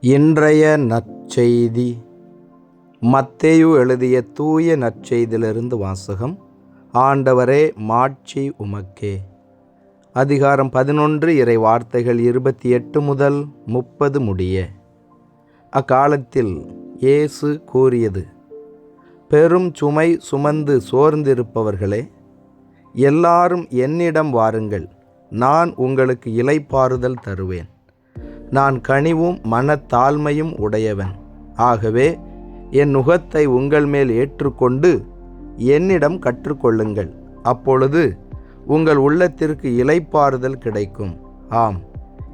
இன்றைய நற்செய்தி. மத்தேயு எழுதிய தூய நற்செய்தியிலிருந்து வாசகம் ஆண்டவரே மாட்சி உமக்கே அதிகாரம் பதினொன்று இறை வார்த்தைகள் இருபத்தி எட்டு முதல் முப்பது முடிய. அக்காலத்தில் இயேசு கூறியது பெரும் சுமை சுமந்து சோர்ந்திருப்பவர்களே எல்லாரும் என்னிடம் வாருங்கள். நான் உங்களுக்கு இலைப்பாறுதல் தருவேன். நான் கனிவும் மனத்தாழ்மையும் உடையவன். ஆகவே என் நுகத்தை உங்கள் மேல் ஏற்றுக்கொண்டு என்னிடம் கற்றுக்கொள்ளுங்கள். அப்பொழுது உங்கள் உள்ளத்திற்கு இலைப்பாறுதல் கிடைக்கும். ஆம்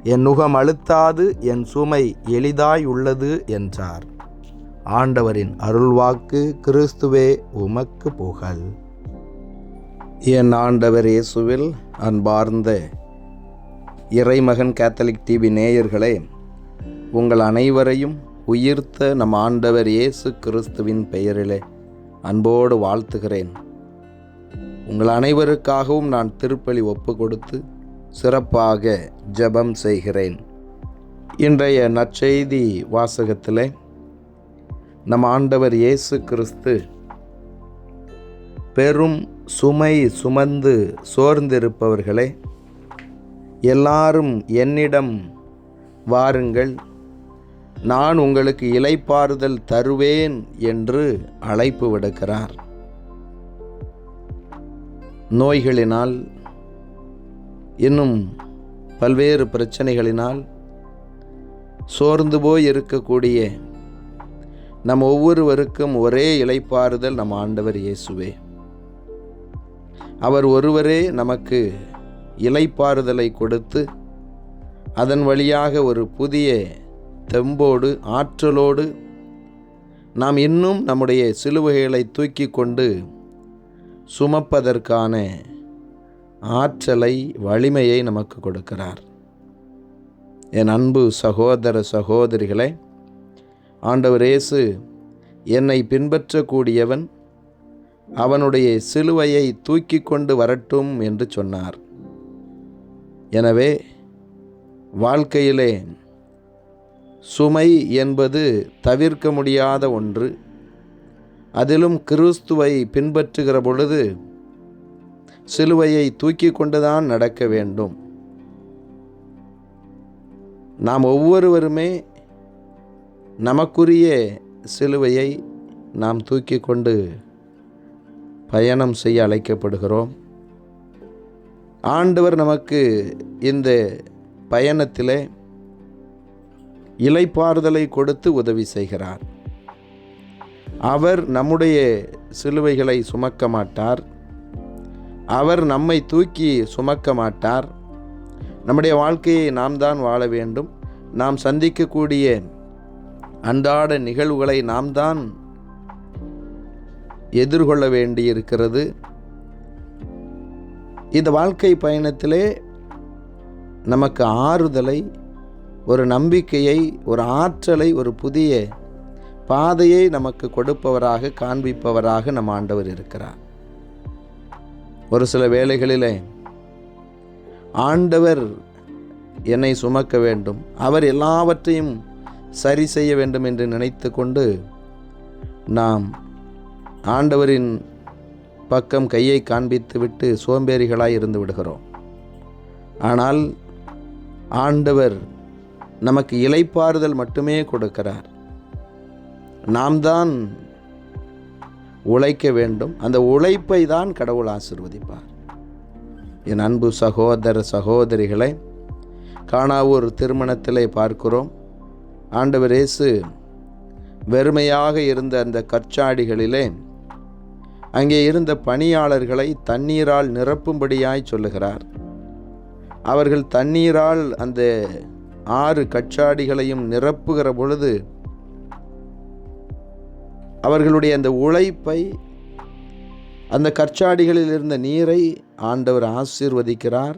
என் நுகம் அழுத்தாது என் சுமை எளிதாய் உள்ளது என்றார். ஆண்டவரின் அருள்வாக்கு கிறிஸ்துவே உமக்கு புகழ். என் ஆண்டவர் இயேசுவில் அன்பார்ந்த இறைமகன் கேத்தலிக் டிவி நேயர்களே உங்கள் அனைவரையும் உயிர்த்த நம் ஆண்டவர் இயேசு கிறிஸ்துவின் பெயரிலே அன்போடு வாழ்த்துகிறேன். உங்கள் அனைவருக்காகவும் நான் திருப்பலி ஒப்பு கொடுத்து சிறப்பாக ஜெபம் செய்கிறேன். இன்றைய நற்செய்தி வாசகத்திலே நம் ஆண்டவர் இயேசு கிறிஸ்து பெரும் சுமை சுமந்து சோர்ந்திருப்பவர்களே எல்லாரும் என்னிடம் வாருங்கள். நான் உங்களுக்கு இலைப்பாறுதல் தருவேன் என்று அழைப்பு விடுக்கிறார். நோய்களினால் இன்னும் பல்வேறு பிரச்சனைகளினால் சோர்ந்து போய் இருக்கக்கூடிய நம் ஒவ்வொருவருக்கும் ஒரே இலைப்பாறுதல் நம் ஆண்டவர் இயேசுவே. அவர் ஒருவரே நமக்கு இலைப்பாறுதலை கொடுத்து அதன் வழியாக ஒரு புதிய தெம்போடு ஆற்றலோடு நாம் இன்னும் நம்முடைய சிலுவைகளை தூக்கி கொண்டு சுமப்பதற்கான ஆற்றலை வலிமையை நமக்கு கொடுக்கிறார். என் அன்பு சகோதர சகோதரிகளை ஆண்டவர் இயேசு என்னை பின்பற்றக்கூடியவன் அவனுடைய சிலுவையை தூக்கி கொண்டு வரட்டும் என்று சொன்னார். எனவே வாழ்க்கையிலே சுமை என்பது தவிர்க்க முடியாத ஒன்று. அதிலும் கிறிஸ்துவை பின்பற்றுகிற பொழுது சிலுவையை தூக்கி கொண்டுதான் நடக்க வேண்டும். நாம் ஒவ்வொருவருமே நமக்குரிய சிலுவையை நாம் தூக்கி கொண்டு பயணம் செய்ய அழைக்கப்படுகிறோம். ஆண்டவர் நமக்கு இந்த பயணத்திலே இலைப்பாறுதலை கொடுத்து உதவி செய்கிறார். அவர் நம்முடைய சிலுவைகளை சுமக்க மாட்டார். அவர் நம்மை தூக்கி சுமக்க மாட்டார். நம்முடைய வாழ்க்கையை நாம் தான் வாழ வேண்டும். நாம் சந்திக்கக்கூடிய அன்றாட நிகழ்வுகளை நாம் தான் எதிர்கொள்ள வேண்டியிருக்கிறது. இந்த வாழ்க்கை பயணத்திலே நமக்கு ஆறுதலை ஒரு நம்பிக்கையை ஒரு ஆற்றலை ஒரு புதிய பாதையை நமக்கு கொடுப்பவராக காண்பிப்பவராக நம் ஆண்டவர் இருக்கிறார். ஒரு சில வேளைகளிலே ஆண்டவர் என்னை சுமக்க வேண்டும் அவர் எல்லாவற்றையும் சரி செய்ய வேண்டும் என்று நினைத்து கொண்டு நாம் ஆண்டவரின் பக்கம் கையை காண்பித்து விட்டு சோம்பேறிகளாய் இருந்து விடுகிறோம். ஆனால் ஆண்டவர் நமக்கு இலைப்பாறுதல் மட்டுமே கொடுக்கிறார். நாம் தான் உழைக்க வேண்டும். அந்த உழைப்பை தான் கடவுள் ஆசிர்வதிப்பார். என் அன்பு சகோதர சகோதரிகளை காணாவூர் திருமணத்திலே பார்க்கிறோம். ஆண்டவர் இயேசு வெறுமையாக இருந்த அந்த கற்சாடிகளிலே அங்கே இருந்த பணியாளர்களை தண்ணீரால் நிரப்பும்படியாய் சொல்லுகிறார். அவர்கள் தண்ணீரால் அந்த ஆறு கச்சாடிகளையும் நிரப்புகிற பொழுது அவர்களுடைய அந்த உழைப்பை அந்த கற்சாடிகளில் இருந்த நீரை ஆண்டவர் ஆசீர்வதிக்கிறார்.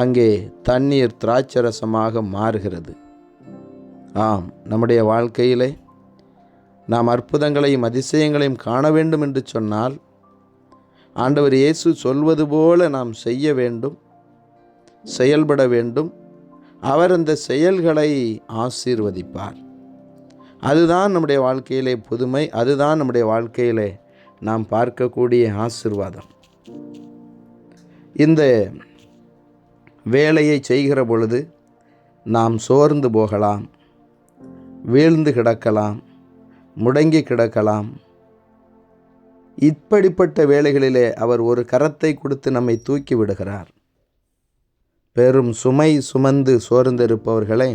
அங்கே தண்ணீர் திராட்சரசமாக மாறுகிறது. ஆம் நம்முடைய வாழ்க்கையிலே நாம் அற்புதங்களையும் அதிசயங்களையும் காண வேண்டும் என்று சொன்னால் ஆண்டவர் இயேசு சொல்வது போல நாம் செய்ய வேண்டும் செயல்பட வேண்டும். அவர் அந்த செயல்களை ஆசீர்வதிப்பார். அதுதான் நம்முடைய வாழ்க்கையிலே புதுமை அதுதான் நம்முடைய வாழ்க்கையிலே நாம் பார்க்கக்கூடிய ஆசிர்வாதம். இந்த வேலையை செய்கிற பொழுது நாம் சோர்ந்து போகலாம் வீழ்ந்து கிடக்கலாம். முடங்கி கிடக்கலாம். இப்படிப்பட்ட வேளைகளிலே அவர் ஒரு கரத்தை கொடுத்து நம்மை தூக்கி விடுகிறார். பெரும் சுமை சுமந்து சோர்ந்திருப்பவர்களை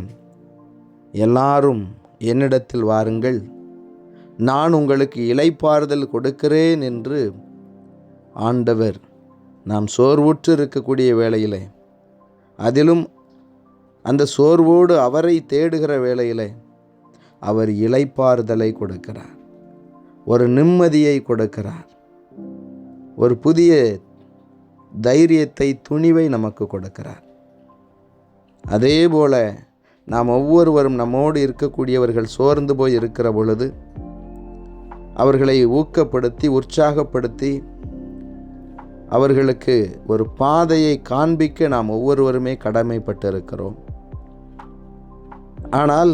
எல்லாரும் என்னிடத்தில் வாருங்கள். நான் உங்களுக்கு இலைப்பாறுதல் கொடுக்கிறேன் என்று ஆண்டவர் நாம் சோர்வுற்று இருக்கக்கூடிய வேளையிலே அதிலும் அந்த சோர்வோடு அவரை தேடுகிற வேளையிலே அவர் இலைப்பாறுதலை கொடுக்கிறார். ஒரு நிம்மதியை கொடுக்கிறார். ஒரு புதிய தைரியத்தை துணிவை நமக்கு கொடுக்கிறார். அதே போல நாம் ஒவ்வொருவரும் நம்மோடு இருக்கக்கூடியவர்கள் சோர்ந்து போய் இருக்கிற பொழுது அவர்களை ஊக்கப்படுத்தி உற்சாகப்படுத்தி அவர்களுக்கு ஒரு பாதையை காண்பிக்க நாம் ஒவ்வொருவருமே கடமைப்பட்டு இருக்கிறோம் ஆனால்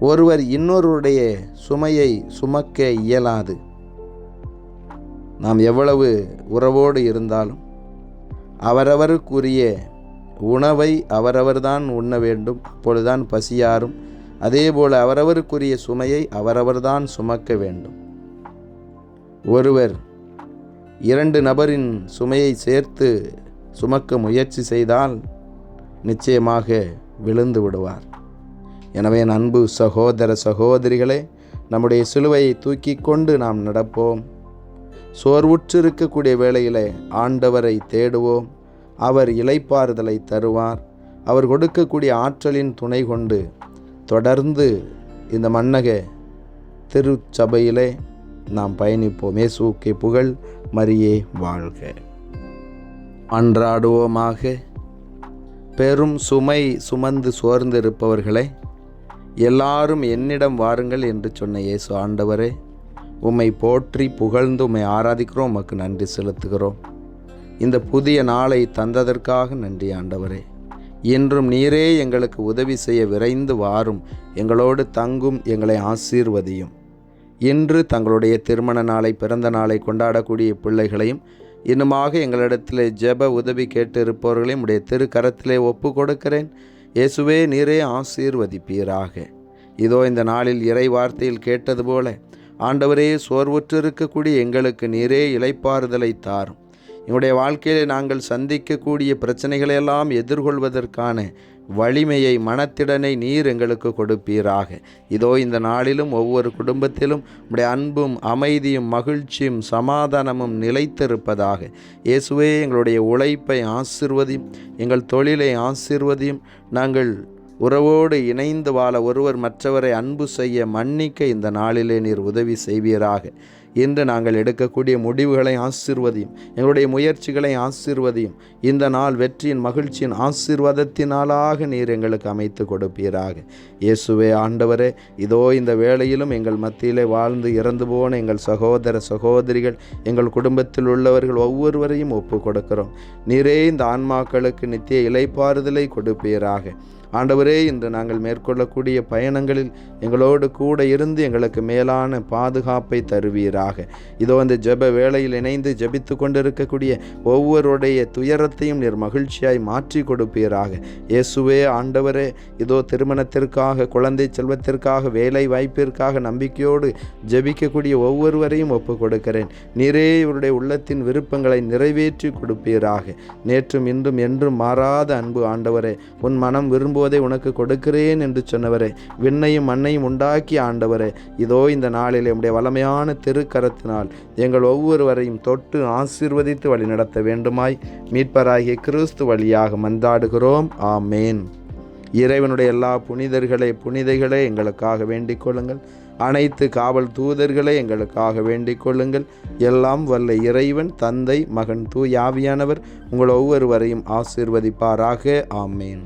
ஒருவர் இன்னொருடைய சுமையை சுமக்க இயலாது. நாம் எவ்வளவு உறவோடு இருந்தாலும் அவரவருக்குரிய உணவை அவரவர்தான் உண்ண வேண்டும். அப்பொழுதுதான் பசியாரும். அதேபோல் அவரவருக்குரிய சுமையை அவரவர்தான் சுமக்க வேண்டும். ஒருவர் இரண்டு நபரின் சுமையை சேர்த்து சுமக்க முயற்சி செய்தால் நிச்சயமாக விழுந்து விடுவார். எனவே என் அன்பு சகோதர சகோதரிகளே நம்முடைய சிலுவையை தூக்கி கொண்டு நாம் நடப்போம். சோர்வுற்று இருக்கக்கூடிய வேளையிலே ஆண்டவரை தேடுவோம். அவர் இலைப்பாறுதலை தருவார். அவர் கொடுக்கக்கூடிய ஆற்றலின் துணை கொண்டு தொடர்ந்து இந்த மன்னக திருச்சபையிலே நாம் பயணிப்போம். இயேசுக்கே புகழ் மரியே வாழ்க. அன்றாடுவோமாக பெரும் சுமை சுமந்து சோர்ந்திருப்பவர்களை எல்லாரும் என்னிடம் வாருங்கள் என்று சொன்ன இயேசு ஆண்டவரே உம்மை போற்றி புகழ்ந்து உம்மை ஆராதிக்கிறோம் உமக்கு நன்றி செலுத்துகிறோம். இந்த புதிய நாளை தந்ததற்காக நன்றி ஆண்டவரே. இன்றும் நீரே எங்களுக்கு உதவி செய்ய விரைந்து வாரும் எங்களோடு தங்கும் எங்களை ஆசீர்வதியும். இன்று தங்களுடைய திருமண நாளை பிறந்த நாளை கொண்டாடக்கூடிய பிள்ளைகளையும் இன்னுமாக எங்களிடத்தில் ஜெப உதவி கேட்டு இருப்பவர்களையும் உடைய திருக்கரத்திலே ஒப்பு கொடுக்கிறேன். இயேசுவே நீரே ஆசீர்வதிப்பீராக. இதோ இந்த நாளில் இறை வார்த்தையில் கேட்டது போல ஆண்டவரே சோர்வுற்றிருக்கக்கூடிய எங்களுக்கு நீரே இலைப்பாறுதலை தாரும். எங்களுடைய வாழ்க்கையிலே நாங்கள் சந்திக்கக்கூடிய பிரச்சனைகளையெல்லாம் எதிர்கொள்வதற்கான வலிமையை மனத்திடனை நீர் எங்களுக்கு கொடுப்பீராக. இதோ இந்த நாளிலும் ஒவ்வொரு குடும்பத்திலும் உடைய அன்பும் அமைதியும் மகிழ்ச்சியும் சமாதானமும் நிலைத்திருப்பதாக. இயேசுவே எங்களுடைய உழைப்பை ஆசிர்வதியும் எங்கள் தொழிலை ஆசிர்வதியும். நாங்கள் உறவோடு இணைந்து வாழ ஒருவர் மற்றவரை அன்பு செய்ய மன்னிக்க இந்த நாளிலே நீர் உதவி செய்வீராக. இன்று நாங்கள் எடுக்கக்கூடிய முடிவுகளை ஆசிர்வதியும். எங்களுடைய முயற்சிகளை ஆசிர்வதியும். இந்த நாள் வெற்றியின் மகிழ்ச்சியின் ஆசிர்வாதத்தினாலாக நீர் எங்களுக்கு அமைத்து கொடுப்பீராக. இயேசுவே ஆண்டவரே இதோ இந்த வேளையிலும் எங்கள் மத்தியிலே வாழ்ந்து இறந்து போன எங்கள் சகோதர சகோதரிகள் எங்கள் குடும்பத்தில் உள்ளவர்கள் ஒவ்வொருவரையும் ஒப்பு கொடுக்கிறோம். நீரே இந்த ஆன்மாக்களுக்கு நித்திய இலைப்பாறுதலை கொடுப்பீராக. ஆண்டவரே இன்று நாங்கள் மேற்கொள்ளக்கூடிய பயணங்களில் எங்களோடு கூட இருந்து எங்களுக்கு மேலான பாதுகாப்பை தருவீராக. இதோ அந்த ஜெப வேளையில் இணைந்து ஜெபித்து கொண்டிருக்கக்கூடிய ஒவ்வொருடைய துயரத்தையும் நீர் மகிழ்ச்சியாய் மாற்றி கொடுப்பீராக. இயேசுவே ஆண்டவரே இதோ திருமணத்திற்காக குழந்தை செல்வத்திற்காக வேலை வாய்ப்பிற்காக நம்பிக்கையோடு ஜெபிக்கக்கூடிய ஒவ்வொருவரையும் ஒப்புக் கொடுக்கிறேன் நீரே இவருடைய உள்ளத்தின் விருப்பங்களை நிறைவேற்றி கொடுப்பீராக. நேற்றும் இன்றும் என்றும் மாறாத அன்பு ஆண்டவரே உன் மனம் விரும்புவதை உனக்கு கொடுக்கிறேன் என்று சொன்னவரே விண்ணையும் மண்ணையும் உண்டாக்கி ஆண்டவரே. இதோ இந்த நாளில் உடைய வளமையான திருக்கரத்தினால் எங்கள் ஒவ்வொருவரையும் தொட்டு ஆசீர்வதித்து வழி நடத்த வேண்டுமாய் மீட்பராகிய கிறிஸ்து வழியாக மந்தாடுகிறோம் ஆமேன். இறைவனுடைய எல்லா புனிதர்களே புனிதைகளே எங்களுக்காக வேண்டிக் கொள்ளுங்கள். அனைத்து காவல் தூதர்களை எங்களுக்காக வேண்டிக் கொள்ளுங்கள். எல்லாம் வல்ல இறைவன் தந்தை மகன் தூயாவியானவர் உங்கள் ஒவ்வொருவரையும் ஆசீர்வதிப்பாராக. ஆமேன்.